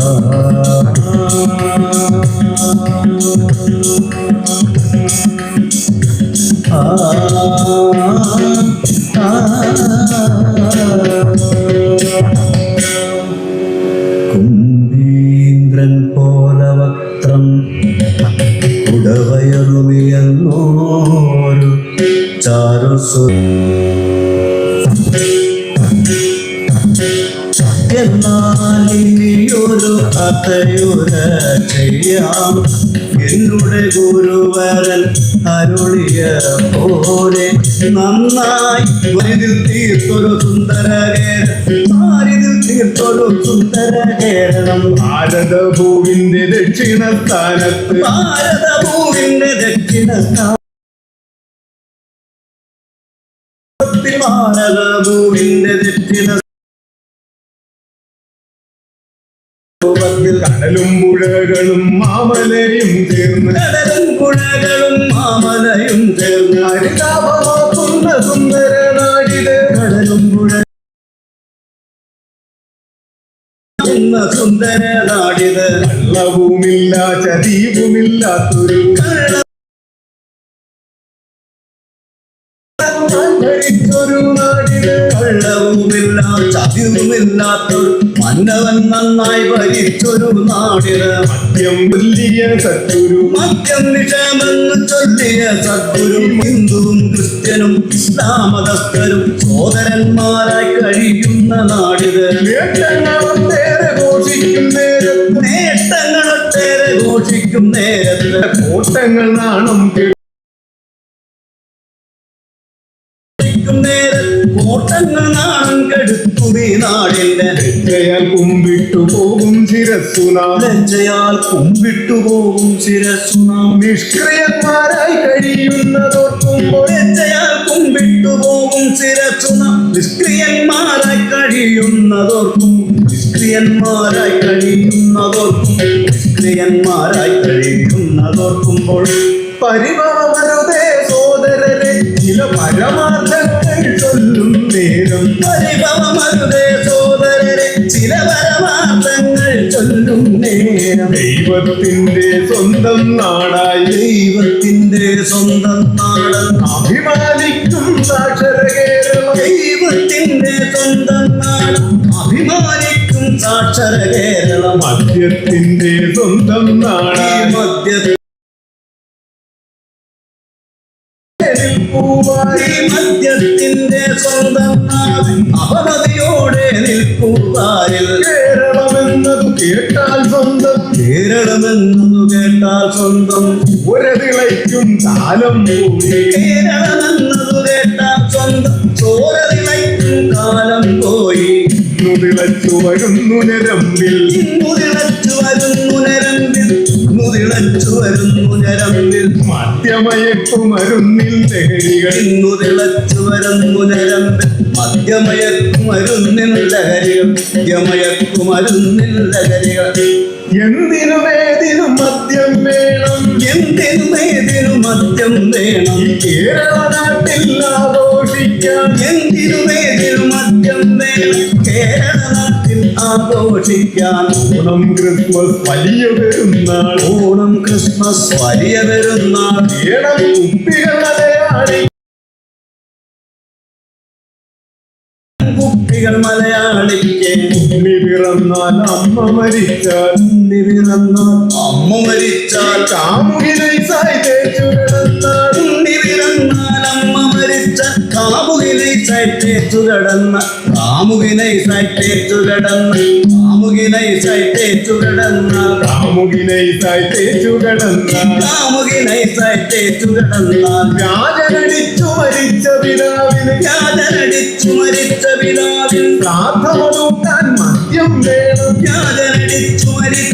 Thank you. ചെയ്യാം എന്നുടെ ഗുരുവരൻ അരുളിയ പോലെ നന്നായി വരിതിൽ തീർത്തൊരു സുന്ദര കേരളം തീർത്തൊരു സുന്ദര കേരളം ഭാരതഭൂവിന്റെ ദക്ഷിണ സ്ഥാനത്ത് ഭാരതഭൂമിന്റെ ദക്ഷിണ ഭാരതഭൂമിന്റെ ദക്ഷിണ കടലും പുഴകളും മാമലയും തീർന്ന് കടലും പുഴകളും മാമലയും തീർന്ന് ഹരിതാപമാക്കുന്ന സുന്ദര നാടിത് കടലും പുഴ സുന്ദര നാടിത് കള്ളവുമില്ല ചതീവുമില്ലാത്തൊരു നാടിത് ചതിവുമില്ലാത്ത ചതിവുമില്ലാത്തൊരു മന്നവൻ നന്നായി ഭരിച്ചൊരു നാടിന് മദ്യം വലിയ സത്തൊരു മദ്യം നിഷമെന്ന് ചൊല്ലിയ സദ്ഗുരു ഹിന്ദുവും ക്രിസ്ത്യനും ഇസ്ലാമതസ്ഥരും സോദരന്മാരായി കഴിയുന്ന നാടിന്. ഘോഷിക്കും നേട്ടങ്ങളൊട്ടേറെ ഘോഷിക്കും നേരത്ത്. കോട്ടങ്ങൾ നാണം കെടും. ഘോഷിക്കും നേരത്ത്. കോട്ടങ്ങൾ നാണം കെടുത്തുമീ നാടിന്റെ ലജ്ജയാൽ കുമ്പിട്ടു പോകും ലജ്ജയാൽ കുമ്പിട്ടു പോകും ശിരസുനാം നിഷ്ക്രിയന്മാരായി കഴിയുന്നതോർക്കുമ്പോൾ ലജ്ജയാൽ കുമ്പിട്ടു പോകും ശിരസുനാം നിഷ്ക്രിയന്മാരായി കഴിയുന്നതോർക്കും. നിഷ്ക്രിയന്മാരായി കഴിയുന്നതോർക്കും. നിഷ്ക്രിയന്മാരായി കഴിയുന്നതോർക്കുമ്പോൾ പരിഭവമരുതേ പരിഭവമരുതേ സോദരരെ ചില പരമാർത്ഥങ്ങൾ ചൊല്ലും നേരം. ദൈവത്തിന്റെ സ്വന്തം നാടായി. ദൈവത്തിന്റെ സ്വന്തം നാടൻ അഭിമാനിക്കും സാക്ഷര കേരളം. ദൈവത്തിന്റെ സ്വന്തം നാട്. അഭിമാനിക്കും സാക്ഷര കേരളം. മദ്യത്തിന്റെ സ്വന്തം നാടായി. മധ്യ പൂവായി മദ്യത്തിന്റെ സ്വന്തം അപമതിയോടെ നിൽക്കുവാരിൽ കേരളമെന്നതു കേട്ടാൽ സ്വന്തം കേരളമെന്നു കേട്ടാൽ സ്വന്തം. ഒരതിളയ്ക്കും കാലം കൂടി കേരളമെന്നത് കേട്ടാൽ സ്വന്തം ചോരതിളയ്ക്കും കാലം പോയി. ഇന്നു തിളച്ചു വരുന്നു നിരമ്പിൽ ഇന്നു തിളച്ചു വരുന്നു നരമ്പിൽ തിളച്ചു വരുന്നു നരമ്പിൽ മദ്യമയക്കുമരുന്നിൽ ലഹരികൾ. ഇന്നു തിളച്ചു വരുന്നു നരമ്പിൽ മദ്യമയക്കുമരുന്നിൽ ലഹരികൾ. മദ്യമയക്കുമരുന്നിൽ ലഹരികൾ. എന്തിനും ഏതിനും മദ്യം വേണം. എന്തിനും ഏതിനും മദ്യം വേണം. കേരള നാട്ടിൽ ആഘോഷിക്കാം. എന്തിനും ഏതിനും മദ്യം വേണം. കേരള ആഘോഷിക്കാൻ ഓണം ക്രിസ്മസ് വലിയ പെരുന്നാൾ. ഓണം ക്രിസ്മസ് വലിയ പെരുന്നാൾ. ഏണം കുപ്പികൾ മലയാളി. കുപ്പികൾ മലയാളിക്ക് ഉണ്ണി പിറന്നാൽ അമ്മ മരിച്ചാൽ. ഉണ്ണി പിറന്നാൽ അമ്മ മരിച്ചാൽ കാമുകിലൈസായി തേച്ചു കിടന്നാൽ കാമുകിനെ സൈറ്റേറ്റു കടന്ന്. കാമുകിനെ സൈറ്റേറ്റു കടന്ന്. കാമുകിനെ സൈറ്റേറ്റു കടന്ന്. കാമുകിലൈസായി തേച്ചു കടന്ന്. കാമുകിനെ സൈറ്റേറ്റു കടന്നാൽ വ്യാജനടിച്ചു മരിച്ച പിതാവിന്. വ്യാജനടിച്ചു മരിച്ച പിതാവിൻ പ്രാർത്ഥമൂട്ടാൻ മദ്യം വേണം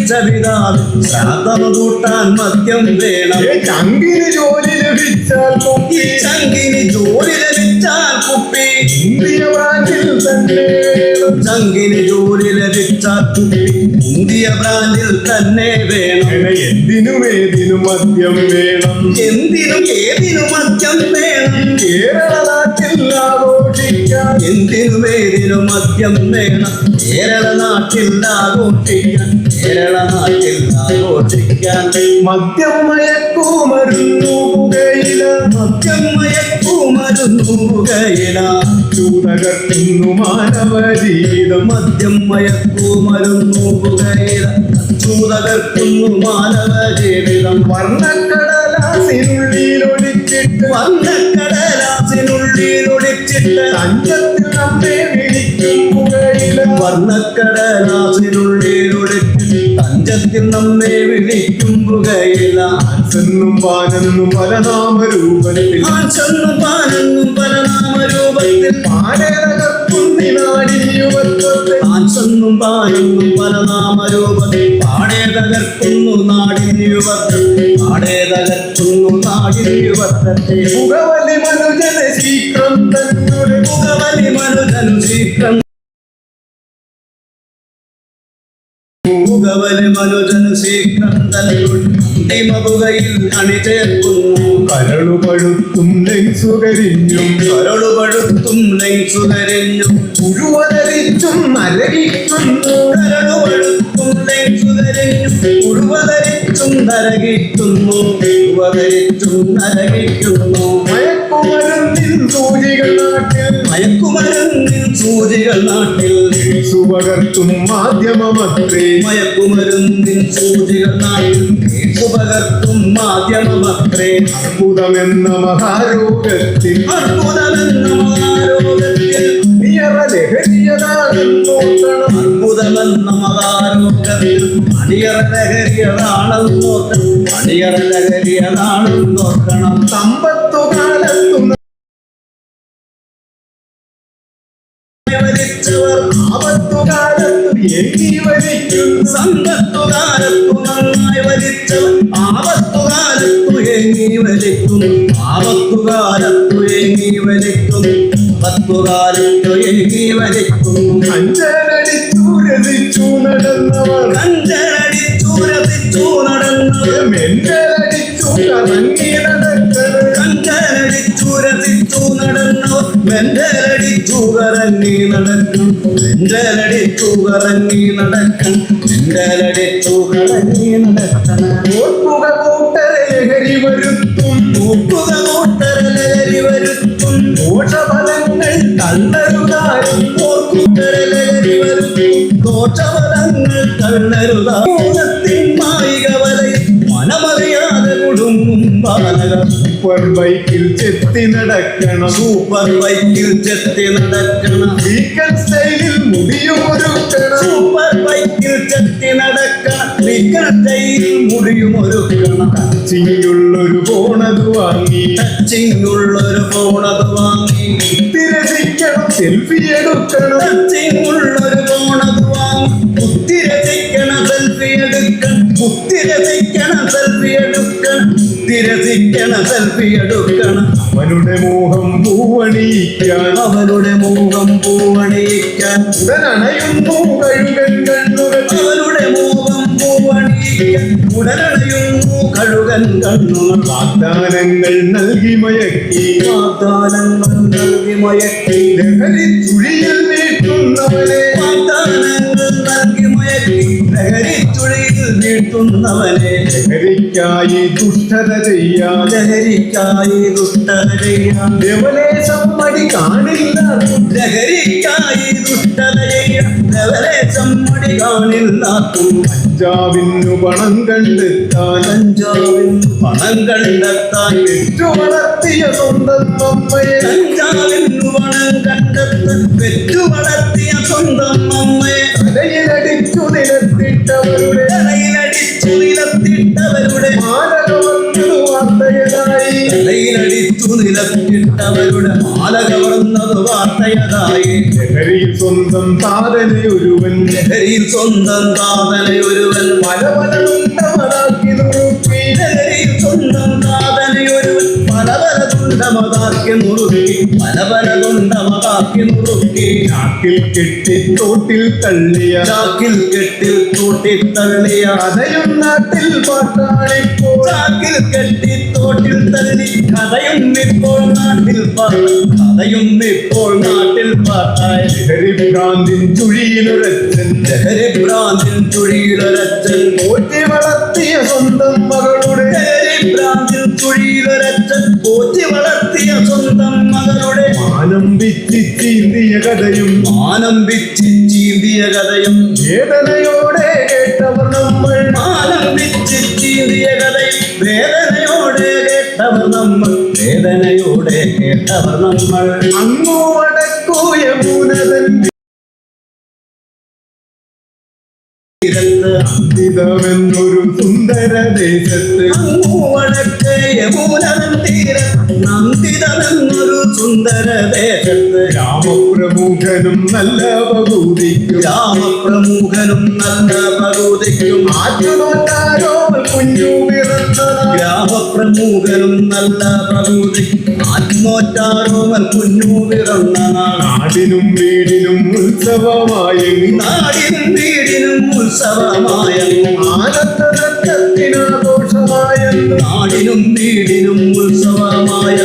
പിതാവിൻ ശ്രാദ്ധമതൂട്ടാൻ മദ്യം വേണം. ചങ്കിന് ജോലി ലഭിച്ചാൽ കുപ്പി. ചങ്കിന് ജോലി ലഭിച്ചാൽ കുപ്പി. ഇന്ത്യ ബ്രാൻഡിൽ തന്നെ ചങ്കിന് ജോലി ലഭിച്ചാൽ കുപ്പി. ഇന്ത്യ ബ്രാൻഡിൽ തന്നെ വേണം. എന്തിനും ഏതിനും മദ്യം വേണം. എന്തിനും ഏതിനും മദ്യം വേണം. കേരള നാട്ടിൽ ആഘോഷിക്കാൻ എന്തിനും ഏതിനും മദ്യം വേണം. കേരള നാട്ടിൽ ആഘോഷിക്കാൻ കേരള മയക്കൂ മരുന്നു മദ്യം പുകയില. മദ്യം മയക്കുമരുന്നു പുകയില. ചൂതകർത്തുന്നു മാനവ ജീവിതം മദ്യം മയക്കുമരുന്നു പുകയില. ചൂതകർക്കുന്നു മാനവ ജീവിതം വർണക്കടലാസിനുള്ളിലൊടിച്ചിട്ട് വർണക്കടലാസിനുള്ളിലൊളിച്ചിട്ട് തഞ്ചത്തിൽ നമ്മെ വിളിക്കും പുകയില. വർണക്കടലാസിനുള്ളിലൊളിച്ചിട്ട് തഞ്ചത്തിൽ നമ്മെ വിളിക്കും പുകയില ചെന്നും പാനെന്നും പല നാമരൂപത്തിൽ പാനെന്നും പല നാമരൂപത്തിൽ യുവത്വത്തെ ആശന്നും പാനെന്നും പല നാമരൂപത്തിൽ പാടെ തകർക്കുന്നു നാടിൻ യുവത്വം. പാടേ തകർക്കുന്നു നാടിൻ യുവത്വത്തെ പുകവലി മനുജന ശീക്രം തന്നെ പുകവലി മനുജനു ശീഘ്രം പുകവലി മനുജനു അന്തിമ പുകയിൽ അണിചേർക്കുന്നു. കരളുപഴുത്തും ലെൻസുകരിഞ്ഞും കരളുപഴുത്തും നെയ്സുകരഞ്ഞു. പുഴുവതരിച്ചും നരകിക്കുന്നു. കരളുപഴുത്തും നെയ്സുകരഞ്ഞു. ഉഴുവതരിച്ചും നരകിക്കുന്നു. ഉഴുവതരിച്ചും നരകിക്കുന്നു. മയക്കുമരുന്നിൻ സൂചികൾ നാട്ടിൽ മയക്കുമരുന്നിൽ സൂചികൾ നാട്ടിൽ സുപകർത്തും മാധ്യമമത്രേ മയക്കുമരുന്നിൽ സൂചികൾ നാട്ടിൽ സുപകർത്തും മാധ്യമമത്രേ അർബുദമെന്ന മഹാരോഗത്തിൽ അർബുദമെന്ന മഹാരോഗത്തിൽ അർബുദമെന്ന മഹാരോഗത്തിൽ അടിയറ ലഹരിയതാണെന്നോർക്കണം അടിയറ ലഹരിയതാണെന്നോർക്കണം സമ്പത്തു കാലത്തു വലിച്ചവർ ആപത്തു കാലത്തു എണ്ണി വലിക്കുന്നു സമ്പത്തുകാലത്തു നന്നായി വലിച്ചവർ ആപത്തുകാലത്തു ഏങ്ങി വലിക്കും ആപത്തുകാലത്തു ഏങ്ങി വലിക്കും പത്തുകാലത്തു ഏങ്ങി വലിക്കും അഞ്ചലടിച്ചു രസിച്ചു നടന്നവർ. കഞ്ചനടിച്ചു നടന്നവർ മെന്റലടിച്ചു കറങ്ങി നടന്നവർ മെന്തലടിച്ചു കറങ്ങി നടക്കും. മെന്തലടിച്ചു കറങ്ങി നടക്കും. മെന്തലടിച്ചു കറങ്ങി നടക്കണം. ഓർക്കുക കൂട്ടരെ ലഹരി വരുത്തും. വരുത്തും. ദോഷഫലങ്ങൾ കണ്ണരുതാരും ഓർക്കുട്ടരലരി വരുത്തും. ദോഷഫലങ്ങൾ കണ്ണരുതാത്തിൻ മായിക സൂപ്പർ ബൈക്കിൽ ചെത്തി നടക്കണം. സൂപ്പർ ബൈക്കിൽ ചെത്തി നടക്കണം. വീക്കൻ സ്റ്റൈലിൽ മുടിയൊരുക്കണം സൂപ്പർ ബൈക്കിൽ ചെത്തി നടക്കണം. വിക്കറ്റയിൽ മുടിയും ഒരുക്കണം. ചിങ്ങുള്ളൊരു പോണത് വാങ്ങി. ടച്ചിങ്ങുള്ളൊരു ഫോണത് വാങ്ങി. തിരസിക്കണം സെൽഫി എടുക്കണം. ടച്ചിങ്ങുള്ളൊരു ഫോണത് വാങ്ങി. കുത്തിരസിക്കണം സെൽഫി എടുക്കണം. കുത്തിരസിക്കണം സെൽഫി എടുക്കണം. തിരസിക്കണ സെൽഫി എടുക്കണം. അവനുടെ മോഹം പൂവണിയിക്കാൻ. അവരുടെ മോഹം പൂവണിയിക്കാൻ. ഉടനണയുന്നു കഴുകൻ കണ്ണുകൾ അവരുടെ മോഹം പൂവണിയിക്കാൻ. ഉടനടയുന്നു കഴുകൻ കണ്ണുകൾ. വാഗ്ദാനങ്ങൾ നൽകി മയക്കി. വാഗ്ദാനങ്ങൾ നൽകി മയക്കി. ലഹരി ചുഴിയിൽ നീട്ടുന്നവരെ വാഗ്ദാനങ്ങൾ നൽകി മയക്കി. ലഹരി വീട്ടുന്നവനെ ലഹരിക്കായി ദുഷ്ടത ചെയ്യാ ലഹരിക്കായി ദുഷ്ടത ചെയ്യാം ദേവലേശം മടി കാണില്ല. ലഹരിക്കായി ദുഷ്ടത ചെയ്യാം ലവലേശം കാണില്ല. പഞ്ചാബിന്നു പണം കണ്ടെത്താൻ അഞ്ചാവിന്നു പണം കണ്ടെത്താൻ പെറ്റു വളർത്തിയ സ്വന്തം അമ്മയെ. അഞ്ചാവിന്നു പണം കണ്ടെത്താൻ പെറ്റു വളർത്തിയ സ്വന്തം അമ്മയെ. തലയിലടിച്ചു നിലത്തിട്ടവരുടെ തലയിലടിച്ചു നിലത്തിട്ടവരുടെ മാനവന്നു വാർത്തയതായി തലയിലടിച്ചു നിലത്തിട്ടവരുടെ മാല കവർന്നത് വാർത്തയതായി ലഹരിയിൽ സ്വന്തം താതനയൊരുവൻ ലഹരിയിൽ സ്വന്തം താതനയൊരുവൻ പല പല തുണ്ട കൊണ്ടമതാക്കി നുറുക്കി പല പല കൊണ്ടമതാക്കി നുറുക്കി ചാക്കിൽ കെട്ടി തോട്ടിൽ തള്ളിയ. ചാക്കിൽ കെട്ടി തോട്ടിൽ തള്ളിയ. കഥയും നാട്ടിൽ പാട്ടാണിപ്പോൾ. ചാക്കിൽ കെട്ടി തോട്ടിൽ തള്ളി. കഥയും ഇപ്പോൾ നാട്ടിൽ പാട്ട് കഥയും ഇപ്പോൾ നാട്ടിൽ പാട്ടായി. ഭ്രാന്തിൻ ചുഴിയിലൊരച്ചൻ ലഹരി ഭ്രാന്തിൽ ചുഴിയിലൊരച്ചൻ പോറ്റി ചീന്തിയ കഥയും ചീന്തിയ കഥയും വേദനയോടെ കേട്ടവർ നമ്മൾ. ചീന്തിയ കഥയും വേദനയോടെ കേട്ടവർ നമ്മൾ. വേദനയോടെ കേട്ടവർ നമ്മൾ. അങ്ങു ഇതമെന്നൊരു സുന്ദര ദേശത്ത് വടക്ക് തീരത്ത് നന്ദിതമെന്നൊരു സുന്ദര ദേശത്ത് രാമപ്രമുഖനും നല്ല ഭഗൂതിക്കും രാമപ്രമുഖനും നല്ല ഭഗൂതിക്കും ആറ്റുനോട്ടാരോ ഗ്രാമപ്രമുഖനും നല്ല കുഞ്ഞു പിറന്ന നാടിനും വീടിനും ഉത്സവമായി നാടിനും വീടിനും ഉത്സവമായ ആനന്ദനൃത്തത്തിനാഘോഷമായ നാടിനും വീടിനും ഉത്സവമായ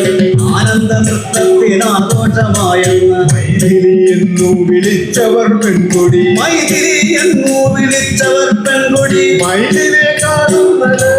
ആനന്ദ നൃത്തത്തിനാഘോഷമായെന്ന് മൈഥിലി എന്നു വിളിച്ചവർ പെൺകൊടി. മൈതിരി എന്നു വിളിച്ചവർ പെൺകൊടി. മൈതിരി കാണുന്നത്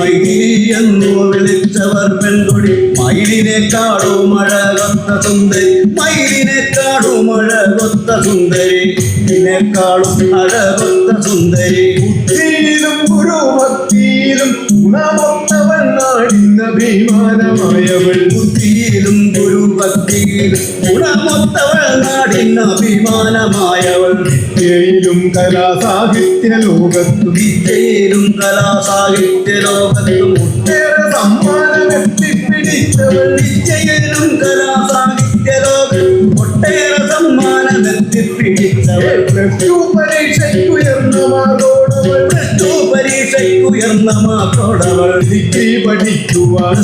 കൊത്ത സുന്ദരി മൈതിരി പെൺകുടി. വിളിച്ചവർ പെൺകൊടി മയിലിനെ കാടു മഴ കൊത്ത സുന്ദരി. മയിലിനെ കാടു മഴ കൊത്ത സുന്ദരി. ഇതിനെക്കാളും മഴ കൊത്ത സുന്ദരി. കുട്ടിയിലും ഗുരുഭക്തിയിലും ഗുണമൊത്തവൻ നാടിന്ന അഭിമാനമായവൾ. കുട്ടിയിലും ഗുരുഭക്തിയിലും ഗുണമൊത്തവൾ നാടിന് അഭിമാനമായവൾ. വിദ്യയിലും കലാസാഹിത്യ ലോകത്തും. വിദ്യയിലും കലാസാഹിത്യ ലോകത്തും. ഏറെ സമ്മാനം എത്തിപ്പിടിച്ചവൾ വിദ്യയിലും കലാസാഹിത്യ ലോകത്തും ഒട്ടേറെ സമ്മാനം എത്തിപ്പിടിച്ചവൾ പ്ലസ് ടു പരീക്ഷയ്ക്കുയർന്ന മാതോടവൾ പ്ലസ് ടു പരീക്ഷയ്ക്കുയർന്ന മാത്തോടവൾ ഡിഗ്രി പഠിക്കുവാൻ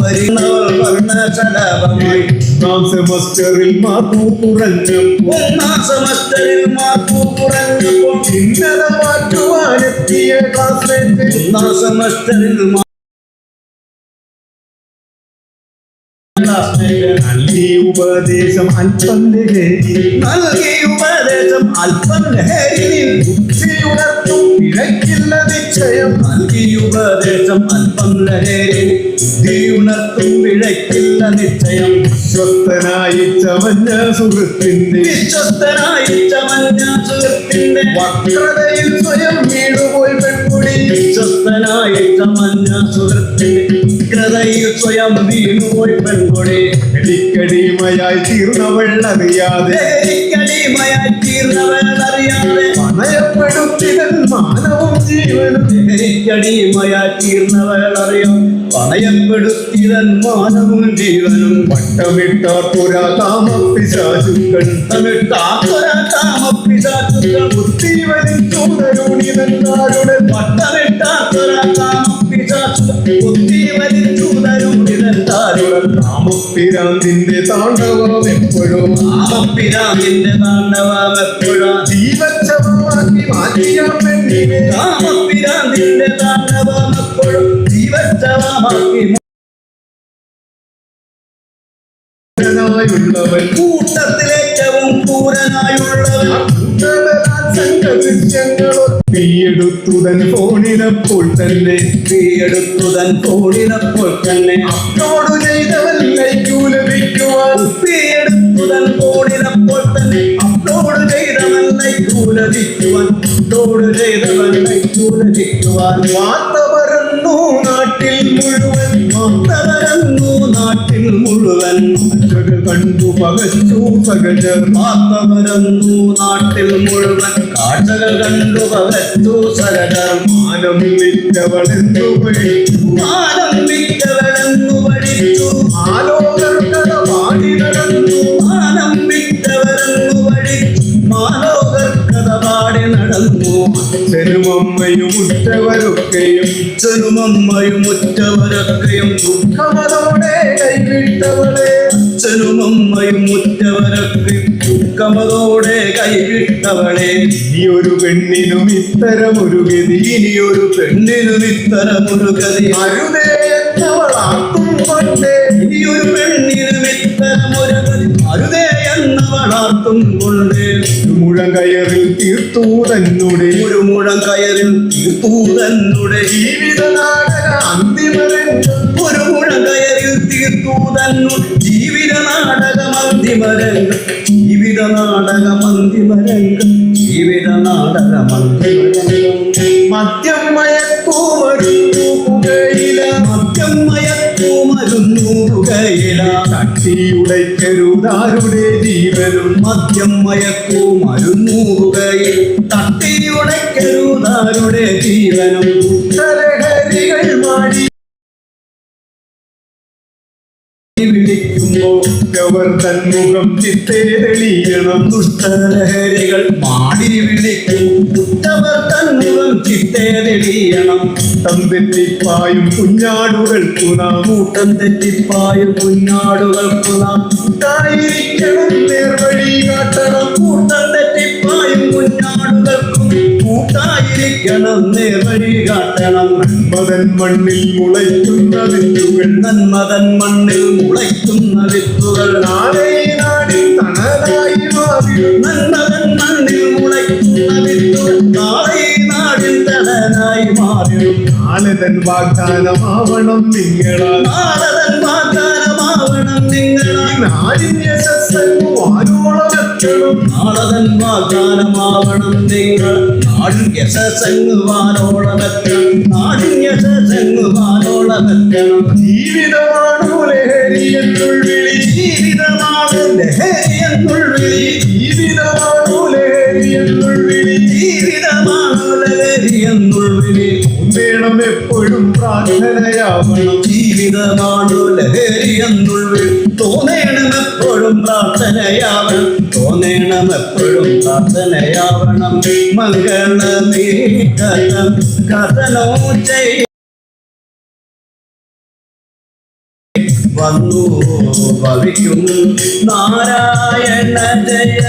വരുന്നവൾ വർണശലഭമായി. നാം സെമസ്റ്ററിൽ മാർക്കു കുറഞ്ഞപ്പോൾ ഒന്നാം സെമസ്റ്ററിൽ മാർക്കു കുറഞ്ഞപ്പോൾ ചിന്തന മാറ്റുവാനെത്തിയ ക്ലാസ്മേറ്റ് ഒന്നാം സെമസ്റ്ററിൽ ഉപദേശം അല്പം ലഹരി നൽകി ഉപദേശം അല്പം ലഹരിയിൽ ബുദ്ധി ഉണർത്തും പിഴയ്ക്കില്ല നിശ്ചയം. നൽകി ഉപദേശം അല്പം ലഹരി ബുദ്ധി ഉണർത്തും പിഴയ്ക്കില്ല നിശ്ചയം. വിശ്വസ്തനായി ചമഞ്ഞ സുഹൃത്തിന്റെ വിശ്വസ്തനായി ചമഞ്ഞ സുഹൃത്തിന്റെ വക്രതയിൽ സ്വയം വീണുപോയി പെൺകുടി. വിശ്വസ്തനായി ചമഞ്ഞ സുഹൃത്തിന്റെ വിക്രതയിൽ സ്വയം വീണുപോയി പെൺകൊടി. തീർന്നവൾ അറിയാതെ ലഹരിക്കടിമയായി തീർന്നവൾ അറിയാതെ പണയപ്പെടുത്തിതൻ മാനവും ജീവനും. ലഹരിക്കടിമയായി തീർന്നവൾ അറിയാം പണയപ്പെടുത്തിയതൻ മാനവും ജീവനും. വട്ടമിട്ടാർ പുരാ കാമപ്പിശാചുക്കൾ തമിഴ്ത്താത്തൊരാമപ്പിശാച്ചുക്കൾ ബുദ്ധി വലിച്ചുണരുണിതൻ നാരുടെ വട്ടമിട്ടാത്തൊരാമപ്പിശാച്ചുക്കൾ കാമപ്പിരാന്തിന്റെ താണ്ഡവം എപ്പോഴും കാമപ്പിരാമിന്റെ താണ്ഡവം എപ്പോഴാ ജീവച്ഛവമാക്കി മാറ്റിയ പെണ്ണിനെ കാമപ്പിരാന്തിന്റെ താണ്ഡവം എപ്പോഴും ജീവച്ചവമാക്കി കൂട്ടത്തിലേറ്റവും പൂരനായുള്ളവൻ. തീയെടുത്തുതൻ ഫോണിനപ്പോൾ തന്നെ. തീയെടുത്തുതൻ ഫോണിനപ്പോൾ തന്നെ. അപ്ലോഡ് ചെയ്തവൻ ലൈക്കു ലഭിക്കുവാൻ തീയെടുത്തുതൻ ഫോണിനപ്പോൾ തന്നെ. അപ്ലോഡ് ചെയ്തവൻ ലൈക്കൂലതിക്കുവാൻ അപ്ലോഡ് ചെയ്തവൻ ലൈക്കൂലതിക്കുവാൻ വാർത്ത പരന്നു നാട്ടിൽ മുഴുവൻ വാർത്തവരന്നു നാട്ടിൽ മുഴുവൻ. മറ്റൊരു കണ്ടു പകച്ചു സഹജർ മാത്തവരന്നു നാട്ടിൽ മുഴുവൻ. കാട്ടകൾ കണ്ടു പകച്ചു സരകർ മാനം വിറ്റവളെന്നു വിളിച്ചു മാനം അച്ഛനും അമ്മയും ഉറ്റവരൊക്കെയും അച്ഛനും അമ്മയും ഉറ്റവരൊക്കെയും ദുഃഖമതോടെ കൈവിട്ടവളെ അച്ഛനും അമ്മയും ഉറ്റവരൊക്കെയും ദുഃഖമതോടെ കൈവിട്ടവളെ. ഈ ഒരു പെണ്ണിനും ഇത്തരമൊരു ഗതി ഇനി ഒരു പെണ്ണിനും ഇത്തരമൊരു ഗതി അരുതേ എന്നവൾ കൊണ്ട് ഈ ഒരു പെണ്ണിനും ഇത്തരമൊരു ഗതി അരുതേ എന്നവളാർത്തും കൊണ്ട് മുഴം കയറിൽ തീർത്തൂതന്നുടേ. ഒരു മുഴം കയറിൽ തീർത്തൂതന്നുടേ. ജീവിത നാടക അന്തിമരംഗം ഒരു മുഴം കയറിൽ തീർത്തു തന്നു ജീവിത നാടകമന്തിമരംഗം ജീവിത നാടകമന്തിമരംഗം ജീവിത നാടകമന്തിമരംഗം മദ്യം മയക്കുമരുന്നു മരുന്നു പുകയില തട്ടിയുടയ്ക്കരുതാരുടെ ജീവനും മദ്യം മയക്കൂ മരുന്നു പുകയിൽ തട്ടിയുടയ്ക്കരുതാരുടെ ജീവനും വിളിക്കുമ്പോ അവർ തന്മുഖം ചിത്തേ തെളിയണം. ദുഷ്ടലഹരികൾ മാടി വിളിക്കും. ഉത്തവർ തന്നുവം ചിത്തേ തെളിയണം. തം തെറ്റിപ്പായും കുഞ്ഞാടുകൾക്കു നാം. കൂട്ടം തെറ്റിപ്പായും കുഞ്ഞാടുകൾക്കു നാം. കൂട്ടായിരിക്കണം നേർവഴി കാട്ടണം. കൂട്ടം കൂട്ടായിരിക്കണം നേർവഴി കാട്ടണം മതൻ മണ്ണിൽ മുളയ്ക്കുന്ന വിത്തുകൾ നന്മതൻ മണ്ണിൽ മുളയ്ക്കുന്ന വിത്തുകൾ നാളെ ഈ നാടിൻ തണലായി മാറിടും നന്മതൻ മണ്ണിൽ മുളയ്ക്കുന്ന വിത്തുകൾ നാളെ ഈ നാടിൻ തടനായി മാറിടും നാളെ തൻ വാഗ്ദാനമാവണം നിങ്ങളാ നാളതൻ വാഗ്ദാനമാവണം നിങ്ങളായി നാടിൻ യശസ്സെന്നു വാനോളമെത്തണം നാളതൻ വാഗ്ദാനമാവണം നിങ്ങൾ. നാടിൻ യശസ്സെങ്ങുവാനോളമെത്തണം ജീവിതമാണു ലഹരി ജീവിതമാണ് ലഹരി എന്നുള്ളിൽ ജീവിതമാണു ലഹരി എന്നുൾവിളി ജീവിതമാണ് ലഹരി എന്നുൾവിളി വേണം എപ്പോഴും പ്രാർത്ഥനയാവണം. ജീവിതമാണു ലഹരി എന്നുള്ളിൽ തോന്നേണം എപ്പോഴും പ്രാർത്ഥനയാവണം. തോന്നേണമെപ്പോഴും പ്രാർത്ഥനയാവണം. മംഗളമേ കഥം കഥനോ ചെയ് വന്നു ഭവിക്കും. നാരായണ ജയ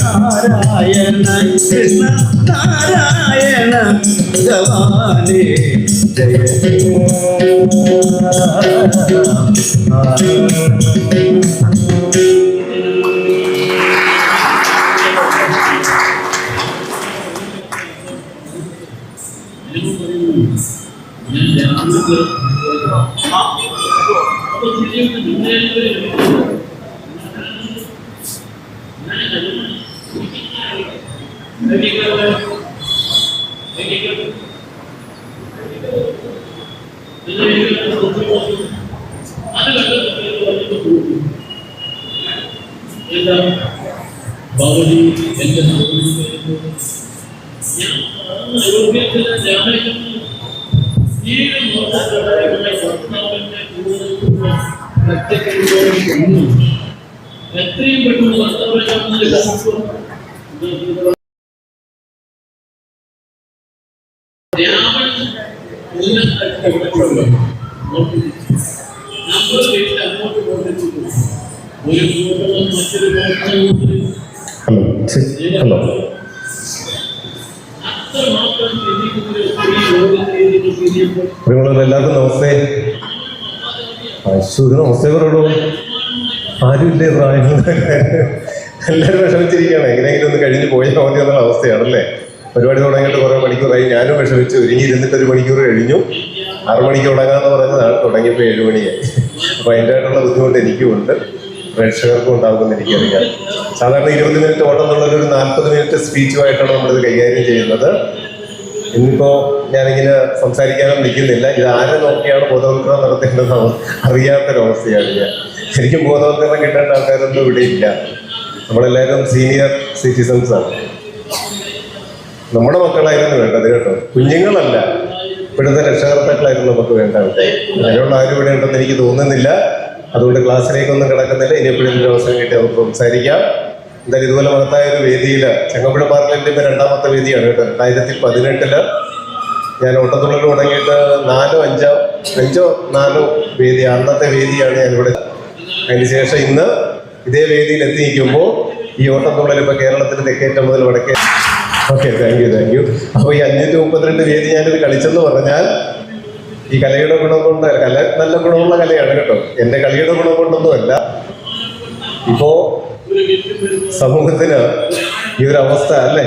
നാരായണ കൃഷ്ണ. നാരായണ ഭഗവാനേ ജയ ബാബുജി തിരിയുമ്പോൾ പ്രിയമുള്ളവർ എല്ലാവർക്കും നമസ്തേ നമസ്തേ പറയടോ ആരുമില്ലേ പ്രായം എല്ലാവരും വിഷമിച്ചിരിക്കുകയാണ്. എങ്ങനെയെങ്കിലും ഒന്ന് കഴിഞ്ഞ് പോയാൽ മതി എന്നുള്ള അവസ്ഥയാണല്ലേ? പരിപാടി തുടങ്ങിയിട്ട് കുറേ മണിക്കൂറായി. ഞാനും വിഷമിച്ചു. ഒരുങ്ങി ഇരുന്നിട്ട് ഒരു മണിക്കൂർ കഴിഞ്ഞു. ആറു മണിക്ക് തുടങ്ങാമെന്ന് പറഞ്ഞതാണ് തുടങ്ങിയപ്പോൾ ഏഴ് മണിയായി. അപ്പോൾ അതിന്റെതായിട്ടുള്ള ബുദ്ധിമുട്ട് എനിക്കുമുണ്ട് പ്രേക്ഷകർക്കും ഉണ്ടാകുമെന്ന് എനിക്കറിയാം. സാധാരണ ഇരുപത് മിനിറ്റ് ഓട്ടം എന്നുള്ളത് ഒരു നാൽപ്പത് മിനിറ്റ് സ്പീച്ചുമായിട്ടാണ് നമ്മളിത് കൈകാര്യം ചെയ്യുന്നത്. ഇന്നിപ്പോ ഞാനിങ്ങനെ സംസാരിക്കാനും നിൽക്കുന്നില്ല. ഇത് ആരെ നോക്കിയാണ് ബോധവൽക്കരണം നടത്തേണ്ടതെന്ന് അറിയാത്തൊരവസ്ഥയാണ് ഞാൻ. ശരിക്കും ബോധവൽക്കരണം കിട്ടേണ്ട ആൾക്കാരൊന്നും ഇവിടെ ഇല്ല. നമ്മളെല്ലാവരും സീനിയർ സിറ്റിസൺസ് ആണ്. നമ്മുടെ മക്കളായിരുന്നു വേണ്ടത് കേട്ടോ. കുഞ്ഞുങ്ങളല്ല. ഇപ്പോഴത്തെ രക്ഷകർത്താക്കളായിരുന്നു നമുക്ക് വേണ്ട അതിനുള്ള ആരും ഇവിടെ ഉണ്ടെന്ന് എനിക്ക് തോന്നുന്നില്ല. അതുകൊണ്ട് ക്ലാസ്സിലേക്കൊന്നും കിടക്കുന്നില്ല. ഇനി എപ്പോഴും ഒരു അവസരം കിട്ടി നമുക്ക് സംസാരിക്കാം. എന്തായാലും ഇതുപോലെ മഹത്തായ ഒരു വേദിയിൽ ചെങ്ങമ്പുഴ പാർലമെന്റിന്റെ രണ്ടാമത്തെ വേദിയാണ് കേട്ടോ. രണ്ടായിരത്തി പതിനെട്ടിൽ ഞാൻ ഓട്ടത്തുള്ളിൽ തുടങ്ങിയിട്ട് നാലോ അഞ്ചോ അഞ്ചോ നാലോ വേദി അന്നത്തെ വേദിയാണ് ഞാനിവിടെ. അതിനുശേഷം ഇന്ന് ഇതേ വേദിയിൽ എത്തിയിരിക്കുമ്പോൾ ഈ ഓട്ടത്തുള്ളൽ ഇപ്പോൾ കേരളത്തിൽ തെക്കേറ്റം മുതൽ വടക്കേ okay thank you thank you അപ്പോൾ ഈ അഞ്ഞൂറ്റി മുപ്പത്തിരണ്ട് വേദി ഞാനിത് കളിച്ചെന്ന് പറഞ്ഞാൽ ഈ കലയുടെ ഗുണം കൊണ്ട് കല നല്ല ഗുണമുള്ള കലയാണ് കേട്ടോ. എന്റെ കളിയുടെ ഗുണം കൊണ്ടൊന്നുമല്ല. ഇപ്പോ സമൂഹത്തിന് ഈ ഒരു അവസ്ഥ അല്ലേ?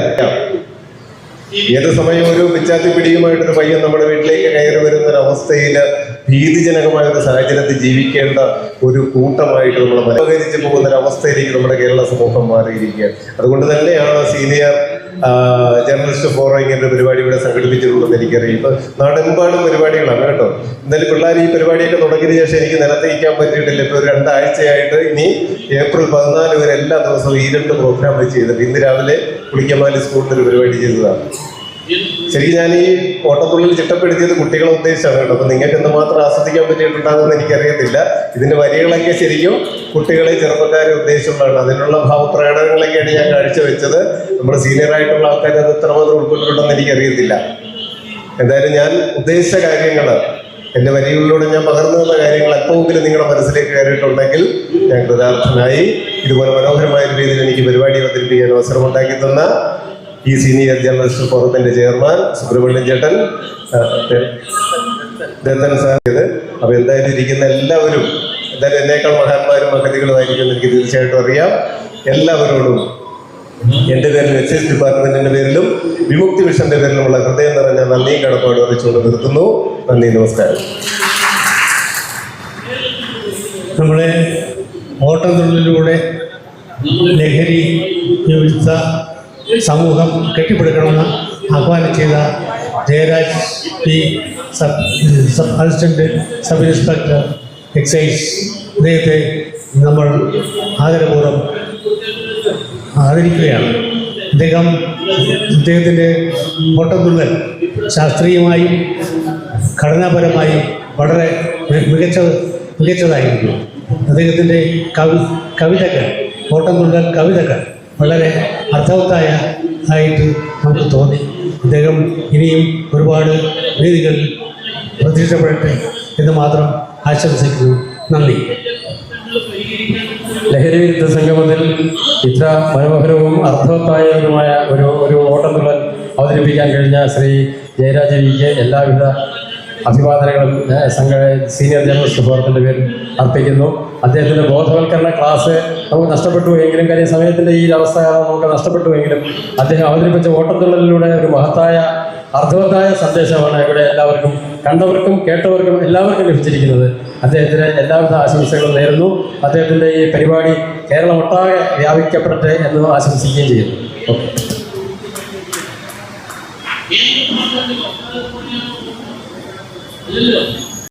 ഏത് സമയം ഒരു പിച്ചാത്തി പിടിയുമായിട്ടൊരു പയ്യൻ നമ്മുടെ വീട്ടിലേക്ക് കയറി വരുന്ന ഒരു അവസ്ഥയിൽ ഭീതിജനകമായ ഒരു സാഹചര്യത്തിൽ ജീവിക്കേണ്ട ഒരു കൂട്ടമായിട്ട് നമ്മൾ മനോഹരിച്ച് പോകുന്ന ഒരു അവസ്ഥയിലേക്ക് നമ്മുടെ കേരള സമൂഹം മാറിയിരിക്കുകയാണ്. അതുകൊണ്ട് തന്നെയാണ് സീനിയർ ജേർണലിസ്റ്റ് ഫോറം ഇങ്ങനെ പരിപാടി ഇവിടെ സംഘടിപ്പിച്ചിട്ടുണ്ടെന്ന് എനിക്കറിയാം. ഇപ്പൊ നാടെമ്പാടും പരിപാടികളാണ് കേട്ടോ. എന്നാലും പിള്ളേർ ഈ പരിപാടിയൊക്കെ തുടങ്ങിയതിനു ശേഷം എനിക്ക് നിലത്തേക്കാൻ പറ്റിയിട്ടില്ല. ഇപ്പൊ ഒരു രണ്ടാഴ്ചയായിട്ട് ഇനി ഏപ്രിൽ പതിനാല് വരെ എല്ലാ ദിവസവും ഈ രണ്ട് പ്രോഗ്രാം ചെയ്തിട്ടുണ്ട്. ചെയ്തിട്ട് ഇന്ന് രാവിലെ പുളിക്കമാലി സ്കൂളിൽ ഒരു പരിപാടി ചെയ്തതാണ്. ശരിക്കും ഞാൻ ഈ ഓട്ടത്തുള്ളിൽ ചിട്ടപ്പെടുത്തിയത് കുട്ടികളെ ഉദ്ദേശിച്ചാണ് കേട്ടോ. അപ്പൊ നിങ്ങൾക്ക് എന്തുമാത്രം ആസ്വദിക്കാൻ പറ്റിയിട്ടുണ്ടാകുമെന്ന് എനിക്കറിയത്തില്ല. ഇതിന്റെ വരികളൊക്കെ ശരിക്കും കുട്ടികളെ ചെറുപ്പക്കാരെ ഉദ്ദേശിച്ചുള്ളതാണ്. അതിനുള്ള ഭാവപ്രകടനങ്ങളൊക്കെയാണ് ഞാൻ കാഴ്ചവെച്ചത്. നമ്മുടെ സീനിയർ ആയിട്ടുള്ള ആൾക്കാർ അത് എത്രമാത്രം ഉൾക്കൊണ്ടിട്ടുണ്ടെന്ന് എനിക്കറിയത്തില്ല. എന്തായാലും ഞാൻ ഉദ്ദേശിച്ച കാര്യങ്ങൾ എന്റെ വരികളിലൂടെ ഞാൻ പകർന്നു തന്ന കാര്യങ്ങൾ എപ്പോഴെങ്കിലും നിങ്ങളുടെ മനസ്സിലേക്ക് കയറിയിട്ടുണ്ടെങ്കിൽ ഞാൻ കൃതാർത്ഥനായി ഇതുപോലെ മനോഹരമായ രീതിയിൽ എനിക്ക് പരിപാടി അവതരിപ്പിക്കാൻ അവസരമുണ്ടാക്കി തന്ന ഈ സീനിയർ ജേർണലിസ്റ്റ് ഫോറത്തിന്റെ ചെയർമാൻ സുബ്രഹ്മണ്യൻ ചേട്ടൻ ദത്തൻ സാർ ഇത്. അപ്പൊ എന്തായാലും ഇരിക്കുന്ന എല്ലാവരും എന്തായാലും എന്നേക്കാൾ മഹാന്മാരും മഹതികളുമായിരിക്കും എനിക്ക് തീർച്ചയായിട്ടും അറിയാം. എല്ലാവരോടും പേരിലും എച്ച് എസ് ഡിപ്പാർട്ട്മെന്റിന്റെ പേരിലും വിമുക്തി മിഷന്റെ പേരിലുമുള്ള ഹൃദയം നിറഞ്ഞ നന്ദിയും കടപ്പാടും അറിയിച്ചുകൊണ്ട് നിർത്തുന്നു. നന്ദി നമസ്കാരം. നമ്മുടെ തൊഴിലിലൂടെ ലഹരി വിരുദ്ധ സമൂഹം കെട്ടിപ്പടുക്കണമെന്ന് ആഹ്വാനം ചെയ്ത Jayaraj P. Sub sub assistant sub inspector excise അദ്ദേഹത്തെ നമ്മൾ ആദരപൂർവം ആദരിക്കുകയാണ്. അദ്ദേഹം അദ്ദേഹത്തിന്റെ ഓട്ടംതുള്ളൽ ശാസ്ത്രീയമായും ഘടനാപരമായും വളരെ മികച്ച മികച്ചതായിരുന്നു. അദ്ദേഹത്തിന്റെ കവി കവിതകൾ ഓട്ടംതുള്ളൽ കവിതകൾ വളരെ അർത്ഥവത്തായ ആയിട്ട് നമുക്ക് തോന്നി. അദ്ദേഹം ഇനിയും ഒരുപാട് വേദികളിൽ പ്രത്യക്ഷപ്പെടട്ടെ എന്ന് മാത്രം ആശംസിക്കുന്നു. നന്ദി. ലഹരി വിരുദ്ധ സംഗമത്തിൽ ഇത്ര മനോഹരവും അർത്ഥവത്തായതുമായ ഒരു ഒരു ഓട്ടം തുള്ളൽ അവതരിപ്പിക്കാൻ കഴിഞ്ഞ ശ്രീ ജയരാജ വിക്ക് എല്ലാവിധ അഭിവാദനങ്ങളും സംഘ സീനിയർ ജനറൽ ഫോറത്തിന്റെ പേരിൽ അർപ്പിക്കുന്നു. അദ്ദേഹത്തിന്റെ ബോധവൽക്കരണ ക്ലാസ് നമുക്ക് നഷ്ടപ്പെട്ടു എങ്കിലും കാര്യം സമയത്തിന്റെ ഈ അവസ്ഥ നമുക്ക് നഷ്ടപ്പെട്ടു എങ്കിലും അദ്ദേഹം അവതരിപ്പിച്ച ഓട്ടത്തുള്ളലിലൂടെ ഒരു മഹത്തായ അർത്ഥവത്തായ സന്ദേശമാണ് ഇവിടെ എല്ലാവർക്കും കണ്ടവർക്കും കേട്ടവർക്കും എല്ലാവർക്കും ലഭിച്ചിരിക്കുന്നത്. അദ്ദേഹത്തിന് എല്ലാവിധ ആശംസകളും നേരുന്നു. അദ്ദേഹത്തിന്റെ ഈ പരിപാടി കേരളം ഒട്ടാകെ വ്യാപിക്കപ്പെടട്ടെ എന്ന് ആശംസിക്കുകയും ചെയ്യുന്നു. ഓക്കെ. Dímelo.